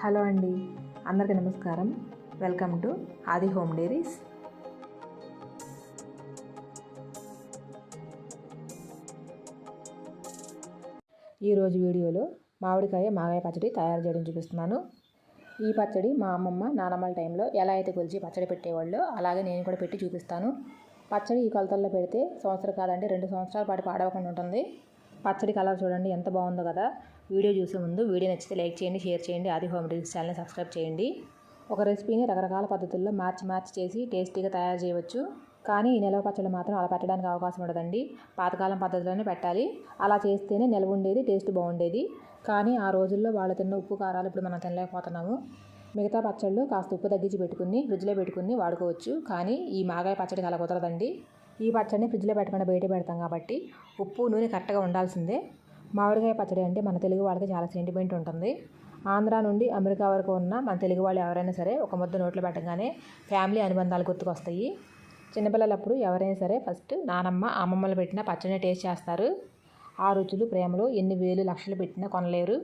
Hello అండి అందరికీ నమస్కారం. Welcome to Aadi home diaries. ఈరోజు వీడియోలో మామిడికాయ మాగాయ పచ్చడి తయారు చేయడం చూపిస్తున్నాను. ఈ పచ్చడి మా అమ్మమ్మ నానమ్మల టైంలో ఎలా అయితే కొలిచి పచ్చడి పెట్టేవాళ్ళో అలాగే నేను కూడా పెట్టి చూపిస్తాను. పచ్చడి ఈ కొలతల్లో పెడితే సంవత్సరం కాదంటే రెండు సంవత్సరాల పాటు పాడవకుండా ఉంటుంది. పచ్చడి కలర్ చూడండి ఎంత బాగుందో కదా. వీడియో చూసే ముందు వీడియో నచ్చితే లైక్ చేయండి షేర్ చేయండి ఆది హోమ్ డీల్స్ ఛానల్ని సబ్స్క్రైబ్ చేయండి. ఒక రెసిపీని రకరకాల పద్ధతుల్లో మార్చి మార్చి చేసి టేస్టీగా తయారు చేయవచ్చు. కానీ ఈ నిల్వ పచ్చడి మాత్రం అలా పెట్టడానికి అవకాశం ఉండదండి. పాతకాలం పద్ధతిలోనే పెట్టాలి. అలా చేస్తేనే నిల్వ ఉండేది టేస్ట్ బాగుండేది. కానీ ఆ రోజుల్లో వాళ్ళు తిన్న ఉప్పు కారాలు ఇప్పుడు మనం తినలేకపోతున్నాము. మిగతా పచ్చళ్ళు కాస్త ఉప్పు తగ్గించి పెట్టుకుని ఫ్రిడ్జ్లో పెట్టుకుని వాడుకోవచ్చు. కానీ ఈ మాగాయ పచ్చడికి అలా కుదరదండి. ఈ పచ్చడిని ఫ్రిడ్జ్లో పెట్టకుండా బయట పెడతాం కాబట్టి ఉప్పు నూనె కరెక్ట్గా ఉండాల్సిందే. మామిడికాయ పచ్చడి అంటే మన తెలుగు వాళ్ళకి చాలా సెంటిమెంట్ ఉంటుంది. ఆంధ్ర నుండి అమెరికా వరకు ఉన్న మన తెలుగు వాళ్ళు ఎవరైనా సరే ఒక ముద్ద నోట్లో పెట్టగానే ఫ్యామిలీ అనుబంధాలు గుర్తుకొస్తాయి. చిన్నపిల్లలప్పుడు ఎవరైనా సరే ఫస్ట్ నానమ్మ అమ్మమ్మలు పెట్టిన పచ్చడిని టేస్ట్ చేస్తారు. ఆ రుచులు ప్రేమలు ఎన్ని వేలు లక్షలు పెట్టినా కొనలేరు.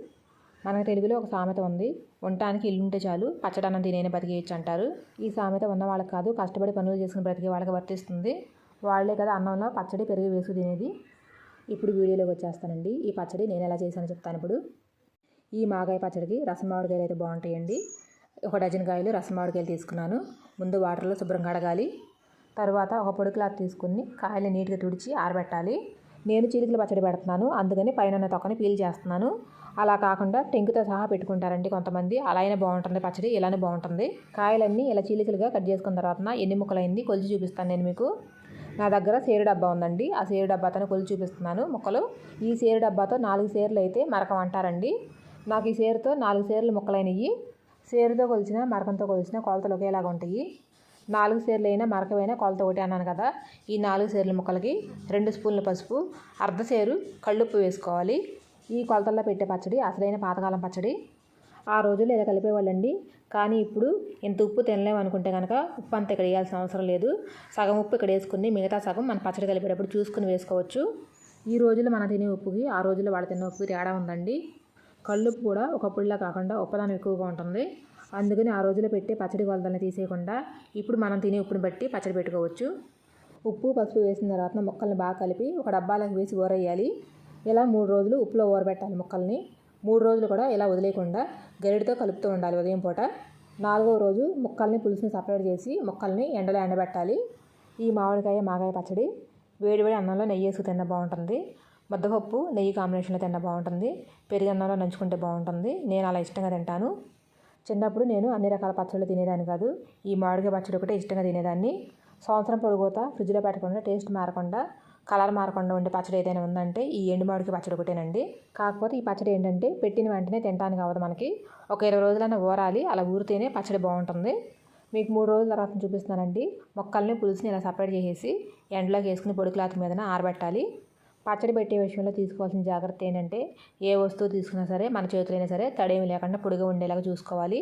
మన తెలుగులో ఒక సామెత ఉంది ఉండటానికి ఇల్లుంటే చాలు పచ్చడన్నం తినేని బతికేయచ్చు అంటారు. ఈ సామెత ఉన్న వాళ్ళకి కాదు కష్టపడి పనులు చేసుకుని బ్రతికే వాళ్ళకి వర్తిస్తుంది. వాళ్ళే కదా అన్నంలో పచ్చడి పెరుగు వేసుకు తినేది. ఇప్పుడు వీడియోలోకి వచ్చేస్తానండి. ఈ పచ్చడి నేను ఎలా చేశానో చెప్తాను ఇప్పుడు. ఈ మాగాయ పచ్చడికి రసం మామిడికాయలు అయితే బాగుంటాయండి. ఒక డజన్ కాయలు రసం మామిడికాయలు తీసుకున్నాను. ముందు వాటర్లో శుభ్రం కడగాలి తర్వాత ఒక పొడి క్లాత్ తీసుకుని కాయలు నీట్గా తుడిచి ఆరబెట్టాలి. నేను చిలుకలు పచ్చడి పెడుతున్నాను. అందుకని పైన తొక్కని పీల్ చేస్తున్నాను. అలా కాకుండా టెంకుతో సహా పెట్టుకుంటారండి కొంతమంది. అలా అయినా బాగుంటుంది పచ్చడి ఇలానే బాగుంటుంది. కాయలన్నీ ఇలా చీలికలుగా కట్ చేసుకున్న తర్వాత ఎన్ని ముక్కలైంది కొలిచి చూపిస్తాను నేను మీకు. నా దగ్గర సేరు డబ్బా ఉందండి. ఆ సేరు డబ్బాతో కొలిచి చూపిస్తున్నాను. ముక్కలు ఈ సేరు డబ్బాతో నాలుగు సేర్లు అయితే మరకం అంటారండి. నాకు ఈ సేరుతో నాలుగు సేర్లు ముక్కలైనవి సేరుతో కొలిచిన మరకంతో కొలిచిన కొలతలు ఒకేలాగా ఉంటాయి. నాలుగు సేర్లు అయినా మరకమైనా కొలత ఒకటి అన్నాను కదా. ఈ నాలుగు సేర్ల ముక్కలకి రెండు స్పూన్ల పసుపు అర్ధ సేరు కళ్ళుప్పు వేసుకోవాలి. ఈ కొలతల్లో పెట్టే పచ్చడి అసలైన పాతకాలం పచ్చడి. ఆ రోజుల్లో ఇలా కలిపేవాళ్ళండి. కానీ ఇప్పుడు ఇంత ఉప్పు తినలేము అనుకుంటే కనుక ఉప్పు అంత ఇక్కడ వేయాల్సిన అవసరం లేదు. సగం ఉప్పు ఇక్కడ వేసుకుని మిగతా సగం మన పచ్చడి కలిపేటప్పుడు చూసుకుని వేసుకోవచ్చు. ఈ రోజుల్లో మనం తినే ఉప్పుకి ఆ రోజుల్లో వాళ్ళు తినే ఉప్పుకి తేడా ఉందండి. కళ్ళుప్పు కూడా ఒకప్పుడులా కాకుండా ఉప్పదానం ఎక్కువగా ఉంటుంది. అందుకని ఆ రోజుల్లో పెట్టే పచ్చడి కొలతల్ని తీసేయకుండా ఇప్పుడు మనం తినే ఉప్పుని బట్టి పచ్చడి పెట్టుకోవచ్చు. ఉప్పు పసుపు వేసిన తర్వాత ముక్కల్ని బాగా కలిపి ఒక డబ్బాలకు వేసి ఊరేయాలి ఇలా మూడు రోజులు ఉప్పులో ఊరబెట్టాలి ముక్కల్ని. మూడు రోజులు కూడా ఇలా వదిలేయకుండా గరిడితో కలుపుతూ ఉండాలి ఉదయం పూట. నాలుగవ రోజు ముక్కల్ని పులుసుని సపరేట్ చేసి ముక్కల్ని ఎండలో ఎండబెట్టాలి. ఈ మామిడికాయ మాగాయ పచ్చడి వేడివేడి అన్నంలో నెయ్యి వేసుకు తిన్న బాగుంటుంది. ముద్దపప్పు నెయ్యి కాంబినేషన్లో తిన్న బాగుంటుంది. పెరుగు అన్నంలో నంచుకుంటే బాగుంటుంది. నేను అలా ఇష్టంగా తింటాను. చిన్నప్పుడు నేను అన్ని రకాల పచ్చళ్ళు తినేదాన్ని కాదు ఈ మామిడికాయ పచ్చడి ఒకటే ఇష్టంగా తినేదాన్ని. సంవత్సరం పొడుగుతా ఫ్రిడ్జ్లో పెట్టకుండా టేస్ట్ మారకుండా కలర్ మారకుండా ఉండే పచ్చడి ఏదైనా ఉందంటే ఈ ఎండుమాడికి పచ్చడి ఒకటేనండి. కాకపోతే ఈ పచ్చడి ఏంటంటే పెట్టిన వెంటనే తినడానికి అవ్వదు మనకి. ఒక ఇరవై రోజులైనా ఊరాలి అలా ఊరితేనే పచ్చడి బాగుంటుంది. మీకు మూడు రోజుల తర్వాత చూపిస్తున్నానండి. మొక్కల్ని పులుసుని ఇలా సపరేట్ చేసేసి ఎండలోకి వేసుకుని పొడి క్లాత్ మీదన ఆరబెట్టాలి. పచ్చడి పెట్టే విషయంలో తీసుకోవాల్సిన జాగ్రత్త ఏంటంటే ఏ వస్తువు తీసుకున్నా సరే మన చేతులైనా సరే తడేమి లేకుండా పొడిగా ఉండేలాగా చూసుకోవాలి.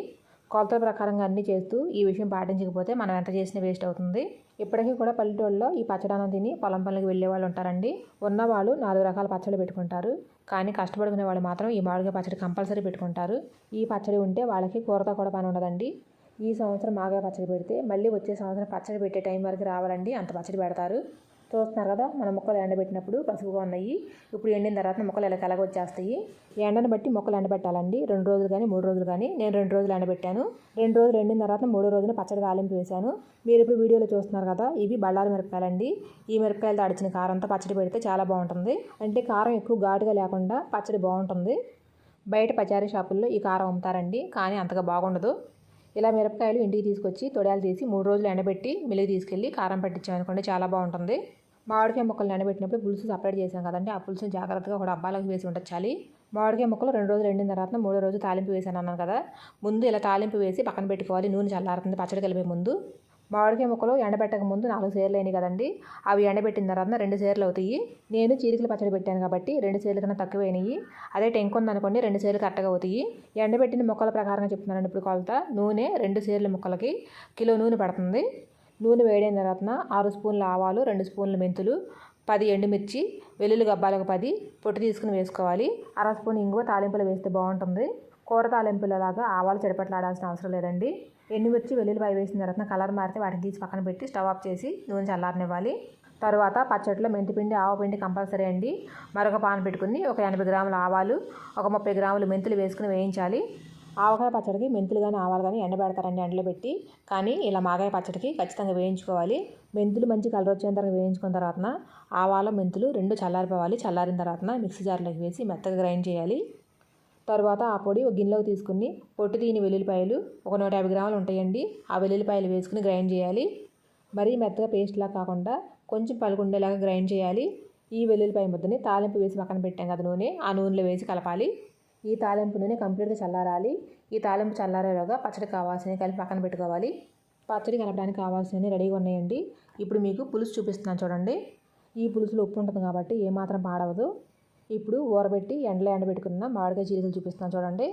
కొలతల ప్రకారంగా అన్నీ చేస్తూ ఈ విషయం పాటించకపోతే మనం ఎంత చేసినా వేస్ట్ అవుతుంది. ఇప్పటికీ కూడా పల్లెటూళ్ళలో ఈ పచ్చడానం తిని పొలం పనులకు వెళ్ళే వాళ్ళు ఉంటారండి. ఉన్నవాళ్ళు నాలుగు రకాల పచ్చళ్ళు పెట్టుకుంటారు. కానీ కష్టపడుకునే వాళ్ళు మాత్రం ఈ మామిడికాయ పచ్చడి కంపల్సరీ పెట్టుకుంటారు. ఈ పచ్చడి ఉంటే వాళ్ళకి కూరతో కూడా పని ఉండదండి. ఈ సంవత్సరం మాగా పచ్చడి పెడితే మళ్ళీ వచ్చే సంవత్సరం పచ్చడి పెట్టే టైం వరకు రావాలండి. అంత పచ్చడి పెడతారు. చూస్తున్నారు కదా మన మొక్కలు ఎండబెట్టినప్పుడు పసుపుగా ఉన్నాయి. ఇప్పుడు ఎండిన తర్వాత మొక్కలు ఇలా తెలగొచ్చేస్తాయి వచ్చేస్తాయి. ఎండను బట్టి మొక్కలు ఎండబెట్టాలండి. రెండు రోజులు కానీ మూడు రోజులు కానీ నేను రెండు రోజులు ఎండబెట్టాను. రెండు రోజులు ఎండిన తర్వాత మూడో రోజున పచ్చడి తాలింపు వేశాను. మీరు ఇప్పుడు వీడియోలో చూస్తున్నారు కదా ఇవి బళ్ళారి మిరపకాయలండి. ఈ మిరపకాయలు దాడిచిన కారంతో పచ్చడి పెడితే చాలా బాగుంటుంది. అంటే కారం ఎక్కువ ఘాటుగా లేకుండా పచ్చడి బాగుంటుంది. బయట పచారీ షాపుల్లో ఈ కారం అమ్ముతారండి కానీ అంతగా బాగుండదు. ఇలా మిరపకాయలు ఇంటికి తీసుకొచ్చి తొడాలు తీసి మూడు రోజులు ఎండబెట్టి మిలిగి తీసుకెళ్ళి కారం పట్టించామనుకోండి చాలా బాగుంటుంది. మామిడికాయ ముక్కలు ఎండబెట్టినప్పుడు పులుసు సపరేట్ చేసాం కదండి ఆ పులుసు జాగ్రత్తగా ఒక డబ్బాలోకి వేసి ఉండొచ్చాలి మామిడికాయ ముక్కలు రెండు రోజులు ఎండిన తర్వాత మూడో రోజు తాలింపు వేసాను అన్నాను కదా. ముందు ఇలా తాలింపు వేసి పక్కన పెట్టుకోవాలి. నూనె చల్లారుతుంది పచ్చడి కలిపే ముందు. మామిడికాయ ముక్కలు ఎండబెట్టక ముందు నాలుగు సేర్లు అయినాయి కదండి. అవి ఎండబెట్టిన తర్వాత రెండు సేర్లు అవుతాయి. నేను చీలికల పచ్చడి పెట్టాను కాబట్టి రెండు సేర్లు కన్నా తక్కువ అయినాయి అదే టెంక్ ఉందనుకోండి రెండు సేర్లు కరెక్ట్గా అవుతాయి. ఎండబెట్టిన ముక్కల ప్రకారంగా చెప్తున్నాను ఇప్పుడు కొలత. నూనె రెండు సేర్ల ముక్కలకి కిలో నూనె పడుతుంది. నూనె వేడైన తర్వాత ఆరు స్పూన్ల ఆవాలు రెండు స్పూన్ల మెంతులు పది ఎండుమిర్చి వెల్లుల్లి గబ్బాలకు పది పొట్టు తీసుకుని వేసుకోవాలి. అర స్పూన్ ఇంగువ తాలింపులు వేస్తే బాగుంటుంది. కూర తాలింపులలాగా ఆవాలు చెడపట్లాడాల్సిన అవసరం లేదండి. ఎండుమిర్చి వెల్లుల్లిపాయ వేసిన తర్వాత కలర్ మారితే వాటిని తీసి పక్కన పెట్టి స్టవ్ ఆఫ్ చేసి నూనె చల్లారనివ్వాలి. తర్వాత పచ్చడిలో మెంతిపిండి ఆవపిండి కంపల్సరీ అండి. మరొక పాన్ పెట్టుకుని ఒక ఎనభై గ్రాముల ఆవాలు ఒక ముప్పై గ్రాములు మెంతులు వేసుకుని వేయించాలి. ఆవకాయ పచ్చడికి మెంతులు కానీ ఆవాలు కానీ ఎండబెడతారండి ఎండలో పెట్టి. కానీ ఇలా మాగాయ పచ్చడికి ఖచ్చితంగా వేయించుకోవాలి. మెంతులు మంచి కలర్ వచ్చేంత తర్వాత వేయించుకున్న తర్వాత ఆవాలు మెంతులు రెండు చల్లారిపోవాలి. చల్లారిన తర్వాత మిక్సీ జార్లోకి వేసి మెత్తగా గ్రైండ్ చేయాలి. తర్వాత ఆ పొడి ఒక గిన్నెలోకి తీసుకుని పొట్టు తీని వెల్లుల్లిపాయలు ఒక నూట యాభై గ్రాములు ఉంటాయండి. ఆ వెల్లుల్లిపాయలు వేసుకుని గ్రైండ్ చేయాలి. మరీ మెత్తగా పేస్ట్లా కాకుండా కొంచెం పలుకుండేలాగా గ్రైండ్ చేయాలి. ఈ వెల్లుల్లిపాయ ముద్దని తాలింపు వేసి పక్కన పెట్టాం కదా నూనె. ఆ నూనెలో వేసి కలపాలి. ఈ తాలింపు నూనె కంప్లీట్గా చల్లారాలి. ఈ తాలింపు చల్లారేలోగా పచ్చడి కావాల్సినవి కలిపి పక్కన పెట్టుకోవాలి. పచ్చడి కలపడానికి కావాల్సినవి రెడీగా ఉన్నాయండి. ఇప్పుడు మీకు పులుసు చూపిస్తున్నాను చూడండి. ఈ పులుసులో ఉప్పు ఉంటుంది కాబట్టి ఏమాత్రం పాడవదు. ఇప్పుడు ఊరబెట్టి ఎండలో ఎండబెట్టుకున్న మామిడికాయ చీలికలు చూపిస్తున్నాను చూడండి.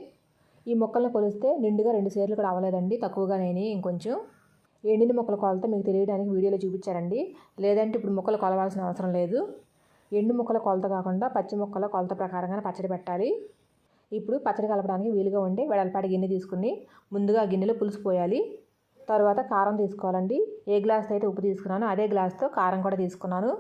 ఈ మొక్కలను కొలిస్తే నిండుగా రెండు సేర్లు కూడా అవ్వలేదండి. తక్కువగానే ఇంకొంచెం. ఎండిన మొక్కల కొలత మీకు తెలియడానికి వీడియోలో చూపించారండి. లేదంటే ఇప్పుడు మొక్కలు కొలవాల్సిన అవసరం లేదు. ఎండు మొక్కల కొలత కాకుండా పచ్చి మొక్కల కొలత ప్రకారంగానే పచ్చడి పెట్టాలి. ఇప్పుడు పచ్చడి కలపడానికి వీలుగా ఉండే వెడల్పాటి గిన్నె తీసుకుని ముందుగా గిన్నెలో పులుసు పోయాలి. తర్వాత కారం తీసుకోవాలండి. ఏ గ్లాస్తో అయితే ఉప్పు తీసుకున్నానో అదే గ్లాస్తో కారం కూడా తీసుకున్నాను.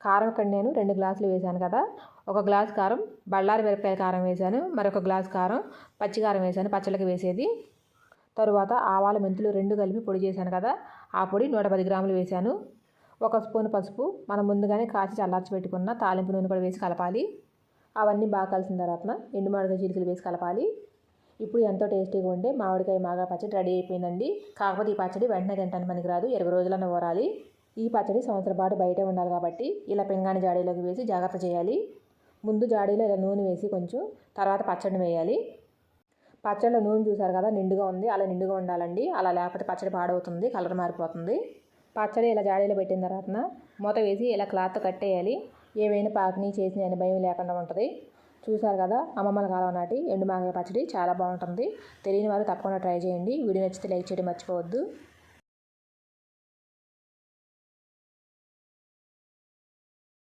కారం ఇక్కడ నేను రెండు గ్లాసులు వేశాను కదా. ఒక గ్లాస్ కారం బళ్ళారి మిరపకాయ కారం వేశాను. మరొక గ్లాస్ కారం పచ్చి కారం వేశాను పచ్చళ్ళకి వేసేది. తరువాత ఆవాల మెంతులు రెండు కలిపి పొడి చేశాను కదా. ఆ పొడి నూట పది గ్రాములు వేశాను. ఒక స్పూన్ పసుపు మనం ముందుగానే కాచి చల్లార్చి పెట్టుకున్న తాలింపు నూనె కూడా వేసి కలపాలి. అవన్నీ బాగా కలిసిన తర్వాత ఎండు మామిడికాయ చిలుకలు వేసి కలపాలి. ఇప్పుడు ఎంతో టేస్టీగా ఉండే మామిడికాయ మాగా పచ్చడి రెడీ అయిపోయిందండి. కాకపోతే ఈ పచ్చడి వెంటనే తింటాను మనకి రాదు ఇరవై రోజులన్న ఊరాలి ఈ పచ్చడి సంవత్సరం పాటు బయటే ఉండాలి కాబట్టి ఇలా పింగాణి జాడీలోకి వేసి జాగ్రత్త చేయాలి. ముందు జాడీలో ఇలా నూనె వేసి కొంచెం తర్వాత పచ్చడిని వేయాలి. పచ్చడిలో నూనె చూసారు కదా నిండుగా ఉంది. అలా నిండుగా ఉండాలండి. అలా లేకపోతే పచ్చడి పాడవుతుంది కలర్ మారిపోతుంది. పచ్చడి ఇలా జాడీలో పెట్టిన తర్వాత మూత వేసి ఇలా క్లాత్ కట్టేయాలి ఏవైనా పాకని చేసిన అని భయం లేకుండా ఉంటుంది. చూసారు కదా అమ్మమ్మల కాలం నాటి ఎండు మాగాయ పచ్చడి చాలా బాగుంటుంది. తెలియని వారు తప్పకుండా ట్రై చేయండి. వీడియో నచ్చితే లైక్ చేయడం మర్చిపోవద్దు.